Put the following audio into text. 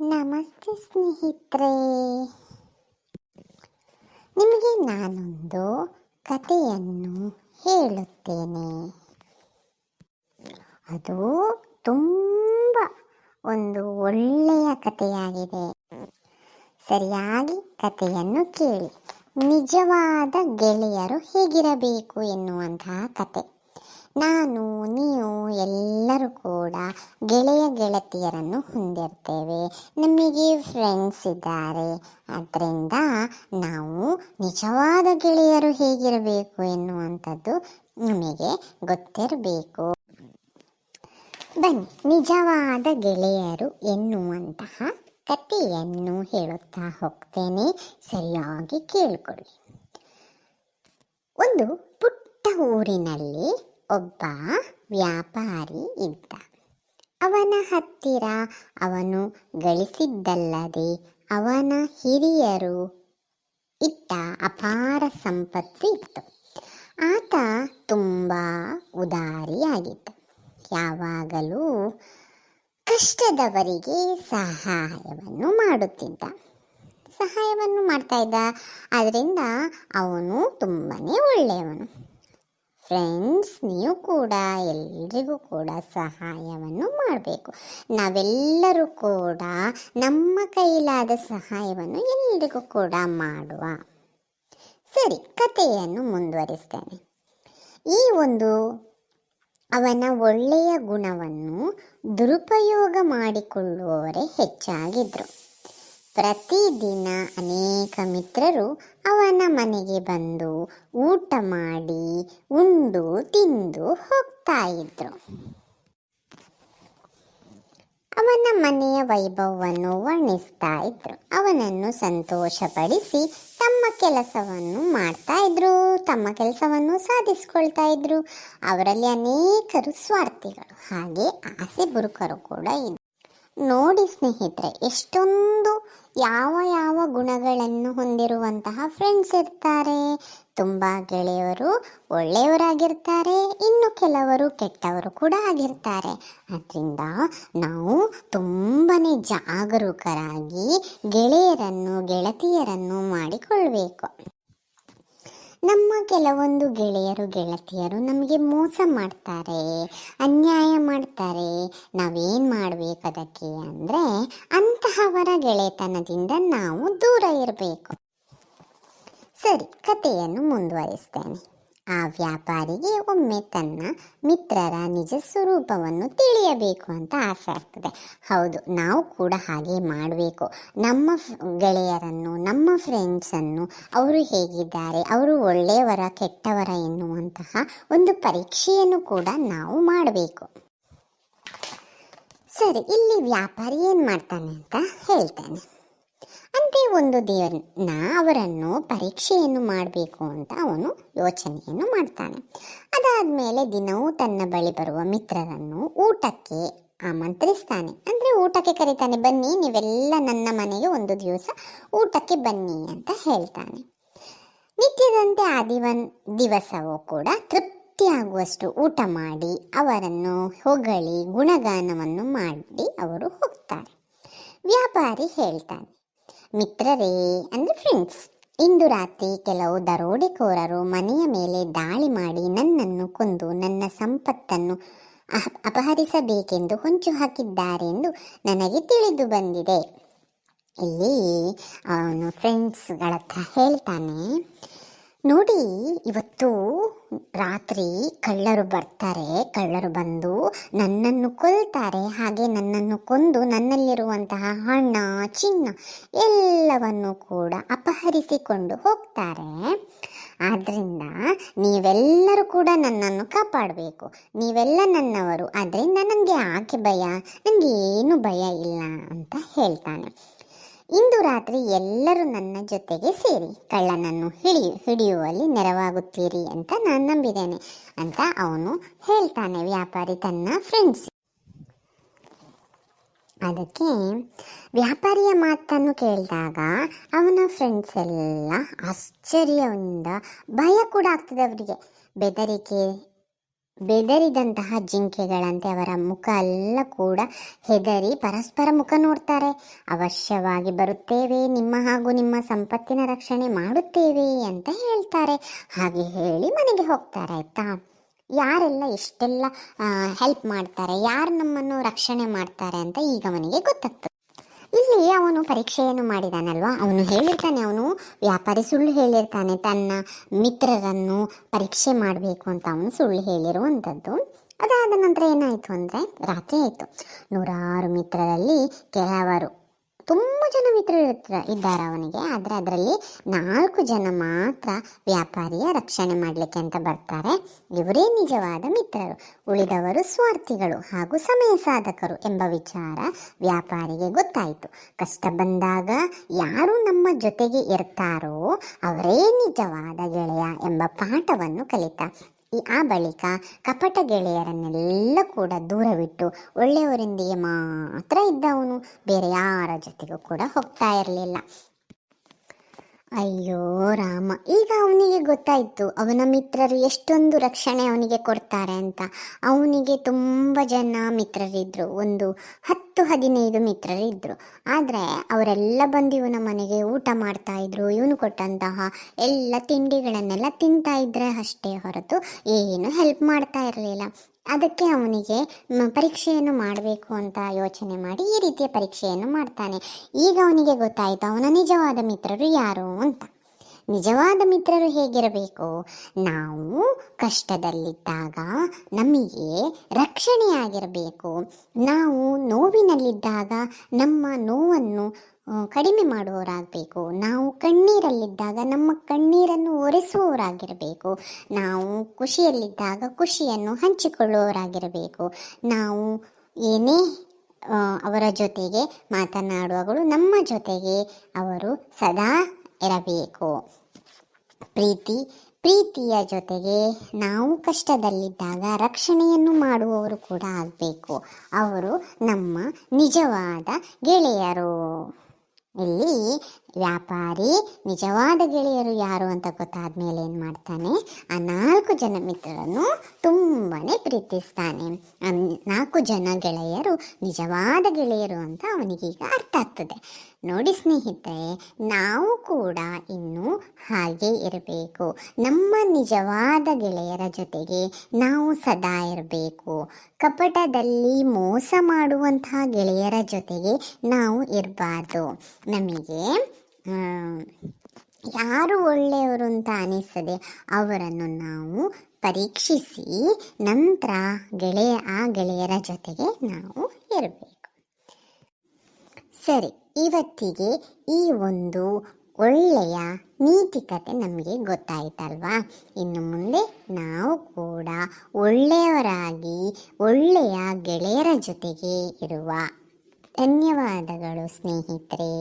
ನಮಸ್ತೆ ಸ್ನೇಹಿತರೆ. ನಿಮಗೆ ನಾನೊಂದು ಕಥೆಯನ್ನು ಹೇಳುತ್ತೇನೆ. ಅದು ತುಂಬ ಒಂದು ಒಳ್ಳೆಯ ಕಥೆಯಾಗಿದೆ. ಸರಿಯಾಗಿ ಕಥೆಯನ್ನು ಕೇಳಿ. ನಿಜವಾದ ಗೆಳೆಯರು ಹೇಗಿರಬೇಕು ಎನ್ನುವಂತಹ ಕತೆ ನಾನು, ನೀವು ಎಲ್ಲರೂ ಕೂಡ ಗೆಳೆಯ ಗೆಳತಿಯರನ್ನು ಹೊಂದಿರ್ತೇವೆ. ನಮಗೆ ಫ್ರೆಂಡ್ಸ್ ಇದ್ದಾರೆ. ಅದರಿಂದ ನಾವು ನಿಜವಾದ ಗೆಳೆಯರು ಹೇಗಿರಬೇಕು ಎನ್ನುವಂಥದ್ದು ನಮಗೆ ಗೊತ್ತಿರಬೇಕು. ಬನ್ನಿ, ನಿಜವಾದ ಗೆಳೆಯರು ಎನ್ನುವಂತಹ ಕಥೆಯನ್ನು ಹೇಳುತ್ತಾ ಹೋಗ್ತೇನೆ. ಸರಿಯಾಗಿ ಕೇಳಿಕೊಳ್ಳಿ. ಒಂದು ಪುಟ್ಟ ಊರಿನಲ್ಲಿ ಒಬ್ಬ ವ್ಯಾಪಾರಿ ಇದ್ದ. ಅವನ ಹತ್ತಿರ ಅವನು ಗಳಿಸಿದ್ದಲ್ಲದೆ ಅವನ ಹಿರಿಯರು ಇಟ್ಟ ಅಪಾರ ಸಂಪತ್ತು ಇತ್ತು. ಆತ ತುಂಬ ಉದಾರಿಯಾಗಿದ್ದ. ಯಾವಾಗಲೂ ಕಷ್ಟದವರಿಗೆ ಸಹಾಯವನ್ನು ಮಾಡುತ್ತಿದ್ದ. ಸಹಾಯವನ್ನು ಮಾಡ್ತಾ ಇದ್ದ. ಅದರಿಂದ ಅವನು ತುಂಬಾ ಒಳ್ಳೆಯವನು. ಫ್ರೆಂಡ್ಸ್ ನೀವು ಕೂಡ, ಎಲ್ರಿಗೂ ಕೂಡ ಸಹಾಯವನ್ನು ಮಾಡಬೇಕು. ನಾವೆಲ್ಲರೂ ಕೂಡ ನಮ್ಮ ಕೈಲಾದ ಸಹಾಯವನ್ನು ಎಲ್ರಿಗೂ ಕೂಡ ಮಾಡುವ. ಸರಿ, ಕಥೆಯನ್ನು ಮುಂದುವರಿಸ್ತೇನೆ. ಈ ಒಂದು ಅವನ ಒಳ್ಳೆಯ ಗುಣವನ್ನು ದುರುಪಯೋಗ ಮಾಡಿಕೊಳ್ಳುವವರೇ ಹೆಚ್ಚಾಗಿದ್ದರು ಪ್ರತಿದಿನ ಅನೇಕ ಮಿತ್ರರು ಅವನ ಮನೆಗೆ ಬಂದು ಊಟ ಮಾಡಿ, ಉಂಡು, ತಿಂದು ಹೋಗ್ತಾ ಇದ್ರು. ಅವನ ಮನೆಯ ವೈಭವವನ್ನು ವರ್ಣಿಸ್ತಾ ಇದ್ರು. ಅವನನ್ನು ಸಂತೋಷಪಡಿಸಿ ತಮ್ಮ ಕೆಲಸವನ್ನು ಮಾಡ್ತಾ ಇದ್ರು, ತಮ್ಮ ಕೆಲಸವನ್ನು ಸಾಧಿಸ್ಕೊಳ್ತಾ ಇದ್ರು. ಅವರಲ್ಲಿ ಅನೇಕರು ಸ್ವಾರ್ಥಿಗಳು. ಹಾಗೆ ಆಸೆ ಬುರುಕರು ಕೂಡ ಇದ್ರು. ನೋಡಿ ಸ್ನೇಹಿತರೆ, ಎಷ್ಟೊಂದು ಯಾವ ಯಾವ ಗುಣಗಳನ್ನು ಹೊಂದಿರುವಂತಹ ಫ್ರೆಂಡ್ಸ್ ಇರ್ತಾರೆ. ತುಂಬ ಗೆಳೆಯವರು ಒಳ್ಳೆಯವರಾಗಿರ್ತಾರೆ, ಇನ್ನು ಕೆಲವರು ಕೆಟ್ಟವರು ಕೂಡ ಆಗಿರ್ತಾರೆ. ಅದರಿಂದ ನಾವು ತುಂಬಾ ಜಾಗರೂಕರಾಗಿ ಗೆಳೆಯರನ್ನು, ಗೆಳತಿಯರನ್ನು ಮಾಡಿಕೊಳ್ಬೇಕು. ನಮ್ಮ ಕೆಲವೊಂದು ಗೆಳೆಯರು, ಗೆಳತಿಯರು ನಮಗೆ ಮೋಸ ಮಾಡ್ತಾರೆ, ಅನ್ಯಾಯ ಮಾಡ್ತಾರೆ. ನಾವೇನು ಮಾಡಬೇಕು ಅದಕ್ಕೆ ಅಂದರೆ ಅಂತಹವರ ಗೆಳೆತನದಿಂದ ನಾವು ದೂರ ಇರಬೇಕು. ಸರಿ, ಕಥೆಯನ್ನು ಮುಂದುವರಿಸ್ತೇನೆ. ಆ ವ್ಯಾಪಾರಿಗೆ ಒಮ್ಮೆ ತನ್ನ ಮಿತ್ರರ ನಿಜ ಸ್ವರೂಪವನ್ನು ತಿಳಿಯಬೇಕು ಅಂತ ಆಸೆ ಆಗ್ತದೆ. ಹೌದು, ನಾವು ಕೂಡ ಹಾಗೆ ಮಾಡಬೇಕು. ನಮ್ಮ ಗೆಳೆಯರನ್ನು, ನಮ್ಮ ಫ್ರೆಂಡ್ಸನ್ನು ಅವರು ಹೇಗಿದ್ದಾರೆ, ಅವರು ಒಳ್ಳೆಯವರ, ಕೆಟ್ಟವರ ಎನ್ನುವಂತಹ ಒಂದು ಪರೀಕ್ಷೆಯನ್ನು ಕೂಡ ನಾವು ಮಾಡಬೇಕು. ಸರಿ, ಇಲ್ಲಿ ವ್ಯಾಪಾರಿ ಏನು ಮಾಡ್ತಾನೆ ಅಂತ ಹೇಳ್ತಾನೆ. ಅಂತೆ ಒಂದು ದಿನ ಅವರನ್ನು ಪರೀಕ್ಷೆಯನ್ನು ಮಾಡಬೇಕು ಅಂತ ಅವನು ಯೋಚನೆಯನ್ನು ಮಾಡ್ತಾನೆ. ಅದಾದಮೇಲೆ ದಿನವೂ ತನ್ನ ಬಳಿ ಬರುವ ಮಿತ್ರರನ್ನು ಊಟಕ್ಕೆ ಆಮಂತ್ರಿಸ್ತಾನೆ. ಅಂದರೆ ಊಟಕ್ಕೆ ಕರೀತಾನೆ, ಬನ್ನಿ, ನೀವೆಲ್ಲ ನನ್ನ ಮನೆಗೆ ಒಂದು ದಿವಸ ಊಟಕ್ಕೆ ಬನ್ನಿ ಅಂತ ಹೇಳ್ತಾನೆ. ನಿತ್ಯದಂತೆ ಆ ದಿವನ್, ದಿವಸವೂ ಕೂಡ ತೃಪ್ತಿಯಾಗುವಷ್ಟು ಊಟ ಮಾಡಿ ಅವರನ್ನು ಹೊಗಳಿ ಗುಣಗಾನವನ್ನು ಮಾಡಿ ಅವರು ಹೋಗ್ತಾರೆ. ವ್ಯಾಪಾರಿ ಹೇಳ್ತಾನೆ ಮಿತ್ರರೇ, ಅಂದರೆ ಫ್ರೆಂಡ್ಸ್ ಇಂದು ರಾತ್ರಿ ಕೆಲವು ದರೋಡೆಕೋರರು ಮನೆಯ ಮೇಲೆ ದಾಳಿ ಮಾಡಿ ನನ್ನನ್ನು ಕೊಂದು ನನ್ನ ಸಂಪತ್ತನ್ನು ಅಪಹರಿಸಬೇಕೆಂದು ಹೊಂಚು ಹಾಕಿದ್ದಾರೆಂದು ನನಗೆ ತಿಳಿದು ಬಂದಿದೆ. ಇಲ್ಲಿ ಅವನು ಫ್ರೆಂಡ್ಸ್ಗಳ ಹತ್ರ ಹೇಳ್ತಾನೆ ನೋಡಿ, ಇವತ್ತು ರಾತ್ರಿ ಕಳ್ಳರು ಬರ್ತಾರೆ, ಕಳ್ಳರು ಬಂದು ನನ್ನನ್ನು ಕೊಲ್ತಾರೆ, ಹಾಗೆ ನನ್ನನ್ನು ಕೊಂದು ನನ್ನಲ್ಲಿರುವಂತಹ ಹಣ, ಚಿನ್ನ ಎಲ್ಲವನ್ನು ಕೂಡ ಅಪಹರಿಸಿಕೊಂಡು ಹೋಗ್ತಾರೆ. ಆದ್ದರಿಂದ ನೀವೆಲ್ಲರೂ ಕೂಡ ನನ್ನನ್ನು ಕಾಪಾಡಬೇಕು. ನೀವೆಲ್ಲ ನನ್ನವರು ಆದ್ದರಿಂದ ನನಗೆ ಆಕೆ ಭಯ ನನಗೆ ಏನು ಭಯ ಇಲ್ಲ ಅಂತ ಹೇಳ್ತಾನೆ. ಇಂದು ರಾತ್ರಿ ಎಲ್ಲರೂ ನನ್ನ ಜೊತೆಗೆ ಸೇರಿ ಕಳ್ಳನನ್ನು ಹಿಡಿ, ಹಿಡಿಯುವಲ್ಲಿ ನೆರವಾಗುತ್ತೀರಿ ಅಂತ ನಾನು ನಂಬಿದ್ದೇನೆ ಅಂತ ಅವನು ಹೇಳ್ತಾನೆ ವ್ಯಾಪಾರಿ ತನ್ನ ಫ್ರೆಂಡ್ಸ್ ಅದಕ್ಕೆ ವ್ಯಾಪಾರಿಯ ಮಾತನ್ನು ಕೇಳಿದಾಗ ಅವನ ಫ್ರೆಂಡ್ಸ್ ಎಲ್ಲ ಆಶ್ಚರ್ಯದಿಂದ ಭಯ ಕೂಡ ಆಗ್ತದೆ ಅವರಿಗೆ. ಬೆದರಿಕೆ ಬೆದರಿದಂತಹ ಜಿಂಕೆಗಳಂತೆ ಅವರ ಮುಖ ಎಲ್ಲ ಕೂಡ ಹೆದರಿ ಪರಸ್ಪರ ಮುಖ ನೋಡ್ತಾರೆ. ಅವಶ್ಯವಾಗಿ ಬರುತ್ತೇವೆ, ನಿಮ್ಮ ಹಾಗೂ ನಿಮ್ಮ ಸಂಪತ್ತಿನ ರಕ್ಷಣೆ ಮಾಡುತ್ತೇವೆ ಅಂತ ಹೇಳ್ತಾರೆ. ಹಾಗೆ ಹೇಳಿ ಮನೆಗೆ ಹೋಗ್ತಾರೆ, ಆಯ್ತಾ? ಯಾರೆಲ್ಲ ಎಷ್ಟೆಲ್ಲ ಹೆಲ್ಪ್ ಮಾಡ್ತಾರೆ, ಯಾರು ನಮ್ಮನ್ನು ರಕ್ಷಣೆ ಮಾಡ್ತಾರೆ ಅಂತ ಈಗ ಮನೆಗೆ ಗೊತ್ತಾಗ್ತದೆ. ಇಲ್ಲಿ ಅವನು ಪರೀಕ್ಷೆಯನ್ನು ಮಾಡಿದಾನಲ್ವಾ? ಅವನು ಹೇಳಿರ್ತಾನೆ, ಅವನು ವ್ಯಾಪಾರಿ ಸುಳ್ಳು ಹೇಳಿರ್ತಾನೆ, ತನ್ನ ಮಿತ್ರರನ್ನು ಪರೀಕ್ಷೆ ಮಾಡಬೇಕು ಅಂತ ಅವನು ಸುಳ್ಳು ಹೇಳಿರುವಂಥದ್ದು. ಅದಾದ ನಂತರ ಏನಾಯಿತು ಅಂದರೆ ರಾತ್ರಿ ಆಯಿತು. ನೂರಾರು ಮಿತ್ರರಲ್ಲಿ ಕೆಲವರು ತುಂಬ ಜನ ಮಿತ್ರರು ಇದ್ದಾರೆ ಅವನಿಗೆ. ಆದರೆ ಅದರಲ್ಲಿ ನಾಲ್ಕು ಜನ ಮಾತ್ರ ವ್ಯಾಪಾರಿಯ ರಕ್ಷಣೆ ಮಾಡಲಿಕ್ಕೆ ಅಂತ ಬರ್ತಾರೆ. ಇವರೇ ನಿಜವಾದ ಮಿತ್ರರು. ಉಳಿದವರು ಸ್ವಾರ್ಥಿಗಳು ಹಾಗೂ ಸಮಯ ಸಾಧಕರು ಎಂಬ ವಿಚಾರ ವ್ಯಾಪಾರಿಗೆ ಗೊತ್ತಾಯಿತು. ಕಷ್ಟ ಬಂದಾಗ ಯಾರು ನಮ್ಮ ಜೊತೆಗೆ ಇರ್ತಾರೋ ಅವರೇ ನಿಜವಾದ ಗೆಳೆಯ ಎಂಬ ಪಾಠವನ್ನು ಕಲಿತ ಆ ಬಳಿಕ ಕಪಟ ಗೆಳೆಯರನ್ನೆಲ್ಲ ಕೂಡ ದೂರವಿಟ್ಟು ಒಳ್ಳೆಯವರೊಂದಿಗೆ ಮಾತ್ರ ಇದ್ದವನು. ಬೇರೆ ಯಾರ ಜೊತೆಗೂ ಕೂಡ ಹೋಗ್ತಾ ಇರಲಿಲ್ಲ. ಅಯ್ಯೋ ರಾಮ, ಈಗ ಅವನಿಗೆ ಗೊತ್ತಾಯಿತು ಅವನ ಮಿತ್ರರು ಎಷ್ಟೊಂದು ರಕ್ಷಣೆ ಅವನಿಗೆ ಕೊಡ್ತಾರೆ ಅಂತ. ಅವನಿಗೆ ತುಂಬ ಜನ ಮಿತ್ರರಿದ್ದರು ಒಂದು ಹತ್ತು ಹದಿನೈದು ಮಿತ್ರರಿದ್ದರು ಆದರೆ ಅವರೆಲ್ಲ ಬಂದು ಇವನ ಮನೆಗೆ ಊಟ ಮಾಡ್ತಾ ಇದ್ರು, ಇವನು ಕೊಟ್ಟಂತಹ ಎಲ್ಲ ತಿಂಡಿಗಳನ್ನೆಲ್ಲ ತಿಂತಾ ಇದ್ರೆ ಅಷ್ಟೇ ಹೊರತು ಏನು ಹೆಲ್ಪ್ ಮಾಡ್ತಾ ಇರಲಿಲ್ಲ. ಅದಕ್ಕೆ ಅವನಿಗೆ ಪರೀಕ್ಷೆಯನ್ನು ಮಾಡಬೇಕು ಅಂತ ಯೋಚನೆ ಮಾಡಿ ಈ ರೀತಿಯ ಪರೀಕ್ಷೆಯನ್ನು ಮಾಡ್ತಾನೆ. ಈಗ ಅವನಿಗೆ ಗೊತ್ತಾಯಿತು, ಅವನ ನಿಜವಾದ ಮಿತ್ರರು ಯಾರು ಅಂತ. ನಿಜವಾದ ಮಿತ್ರರು ಹೇಗಿರಬೇಕು? ನಾವು ಕಷ್ಟದಲ್ಲಿದ್ದಾಗ ನಮಗೆ ರಕ್ಷಣೆಯಾಗಿರಬೇಕು. ನಾವು ನೋವಿನಲ್ಲಿದ್ದಾಗ ನಮ್ಮ ನೋವನ್ನು ಕಡಿಮೆ ಮಾಡುವವರಾಗಬೇಕು. ನಾವು ಕಣ್ಣೀರಲ್ಲಿದ್ದಾಗ ನಮ್ಮ ಕಣ್ಣೀರನ್ನು ಒರೆಸುವವರಾಗಿರಬೇಕು. ನಾವು ಖುಷಿಯಲ್ಲಿದ್ದಾಗ ಖುಷಿಯನ್ನು ಹಂಚಿಕೊಳ್ಳುವವರಾಗಿರಬೇಕು. ನಾವು ಏನೇ ಅವರ ಜೊತೆಗೆ ಮಾತನಾಡುವಾಗಲೂ ನಮ್ಮ ಜೊತೆಗೆ ಅವರು ಸದಾ ಇರಬೇಕು. ಪ್ರೀತಿ, ಪ್ರೀತಿಯ ಜೊತೆಗೆ ನಾವು ಕಷ್ಟದಲ್ಲಿದ್ದಾಗ ರಕ್ಷಣೆಯನ್ನು ಮಾಡುವವರು ಕೂಡ ಆಗಬೇಕು. ಅವರು ನಮ್ಮ ನಿಜವಾದ ಗೆಳೆಯರು. ಇಲ್ಲಿ ವ್ಯಾಪಾರಿ, ನಿಜವಾದ ಗೆಳೆಯರು ಯಾರು ಅಂತ ಗೊತ್ತಾದ ಮೇಲೆ ಏನು ಮಾಡ್ತಾನೆ? ಆ ನಾಲ್ಕು ಜನ ಮಿತ್ರರನ್ನು ತುಂಬಾ ಪ್ರೀತಿಸ್ತಾನೆ. ನಾಲ್ಕು ಜನ ಗೆಳೆಯರು ನಿಜವಾದ ಗೆಳೆಯರು ಅಂತ ಅವನಿಗೀಗ ಅರ್ಥ ಆಗ್ತದೆ. ನೋಡಿ ಸ್ನೇಹಿತರೆ, ನಾವು ಕೂಡ ಇನ್ನು ಹಾಗೆ ಇರಬೇಕು. ನಮ್ಮ ನಿಜವಾದ ಗೆಳೆಯರ ಜೊತೆಗೆ ನಾವು ಸದಾ ಇರಬೇಕು. ಕಪಟದಲ್ಲಿ ಮೋಸ ಮಾಡುವಂತಹ ಗೆಳೆಯರ ಜೊತೆಗೆ ನಾವು ಇರಬಾರ್ದು. ನಮಗೆ ಯಾರು ಒಳ್ಳೆಯವರು ಅಂತ ಅನಿಸ್ತದೆ ಅವರನ್ನು ನಾವು ಪರೀಕ್ಷಿಸಿ ನಂತರ ಗೆಳೆಯ, ಆ ಗೆಳೆಯರ ಜೊತೆಗೆ ನಾವು ಇರಬೇಕು. ಸರಿ. ಇವತ್ತಿಗೆ ಈ ಒಂದು ಒಳ್ಳೆಯ ನೀತಿಕತೆ ನಮಗೆ ಗೊತ್ತಾಯಿತಲ್ವಾ? ಇನ್ನು ಮುಂದೆ ನಾವು ಕೂಡ ಒಳ್ಳೆಯವರಾಗಿ, ಒಳ್ಳೆಯ ಗೆಳೆಯರ ಜೊತೆಗೆ ಇರುವ. ಧನ್ಯವಾದಗಳು ಸ್ನೇಹಿತರೆ.